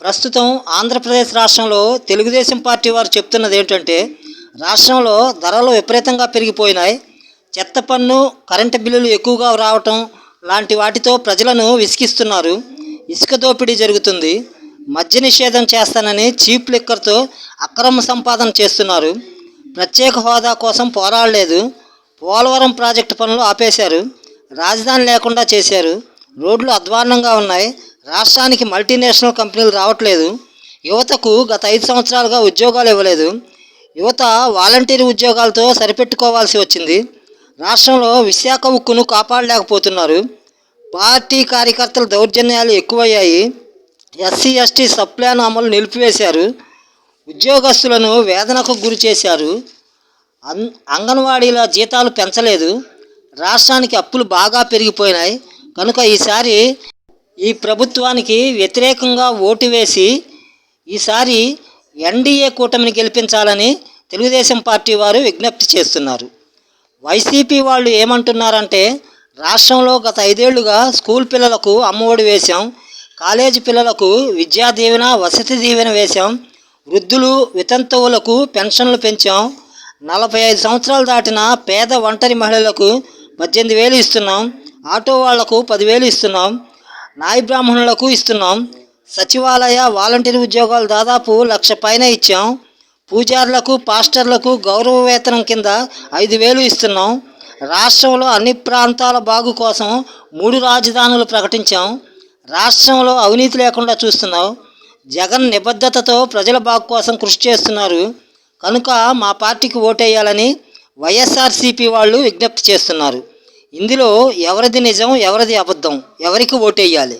ప్రస్తుతం ఆంధ్రప్రదేశ్ రాష్ట్రంలో తెలుగుదేశం పార్టీ వారు చెప్తున్నది ఏంటంటే రాష్ట్రంలో ధరలు విపరీతంగా పెరిగిపోయినాయి. చెత్త పన్ను కరెంటు బిల్లులు ఎక్కువగా రావటం లాంటి వాటితో ప్రజలను విసిగిస్తున్నారు. ఇసుక దోపిడీ జరుగుతుంది. మద్య నిషేధం చేస్తానని చీప్ లిక్కర్తో అక్రమ సంపాదన చేస్తున్నారు. ప్రత్యేక హోదా కోసం పోరాడలేదు. పోలవరం ప్రాజెక్టు పనులు ఆపేశారు. రాజధాని లేకుండా చేశారు. రోడ్లు అధ్వాన్నంగా ఉన్నాయి. రాష్ట్రానికి మల్టీనేషనల్ కంపెనీలు రావట్లేదు. యువతకు గత ఐదు సంవత్సరాలుగా ఉద్యోగాలు ఇవ్వలేదు. యువత వాలంటీర్ ఉద్యోగాలతో సరిపెట్టుకోవాల్సి వచ్చింది. రాష్ట్రంలో విశాఖ ఉక్కును కాపాడలేకపోతున్నారు. పార్టీ కార్యకర్తల దౌర్జన్యాలు ఎక్కువయ్యాయి. ఎస్సీ ఎస్టీ సప్లాన్ అమలు నిలిపివేశారు. ఉద్యోగస్తులను వేదనకు గురి చేశారు. అన్ అంగన్వాడీల జీతాలు పెంచలేదు. రాష్ట్రానికి అప్పులు బాగా పెరిగిపోయినాయి. కనుక ఈసారి ఈ ప్రభుత్వానికి వ్యతిరేకంగా ఓటు వేసి ఈసారి ఎన్డీఏ కూటమిని గెలిపించాలని తెలుగుదేశం పార్టీ వారు విజ్ఞప్తి చేస్తున్నారు. వైసీపీ వాళ్ళు ఏమంటున్నారంటే రాష్ట్రంలో గత ఐదేళ్ళుగా స్కూల్ పిల్లలకు అమ్మఒడి వేశాం కాలేజీ పిల్లలకు విద్యా దీవెన వసతి దీవెన వేశాం వృద్ధులు వితంతువులకు పెన్షన్లు పెంచాం నలభై ఐదు సంవత్సరాలు దాటిన పేద ఒంటరి మహిళలకు పద్దెనిమిది వేలు ఇస్తున్నాం ఆటో వాళ్ళకు పదివేలు ఇస్తున్నాం నాయి బ్రాహ్మణులకు ఇస్తున్నాం. సచివాలయ వాలంటీర్ ఉద్యోగాలు దాదాపు లక్ష పైన ఇచ్చాం. పూజారులకు పాస్టర్లకు గౌరవ వేతనం కింద ఐదు వేలు ఇస్తున్నాం. రాష్ట్రంలో అన్ని ప్రాంతాల బాగు కోసం మూడు రాజధానులు ప్రకటించాం. రాష్ట్రంలో అవినీతి లేకుండా చూస్తున్నాం. జగన్ నిబద్ధతతో ప్రజల బాగు కోసం కృషి చేస్తున్నారు. కనుక మా పార్టీకి ఓటేయాలని వైఎస్ఆర్సీపీ వాళ్ళు విజ్ఞప్తి చేస్తున్నారు. ఇందులో ఎవరిది నిజం ఎవరిది అబద్ధం? ఎవరికి ఓటేయాలి?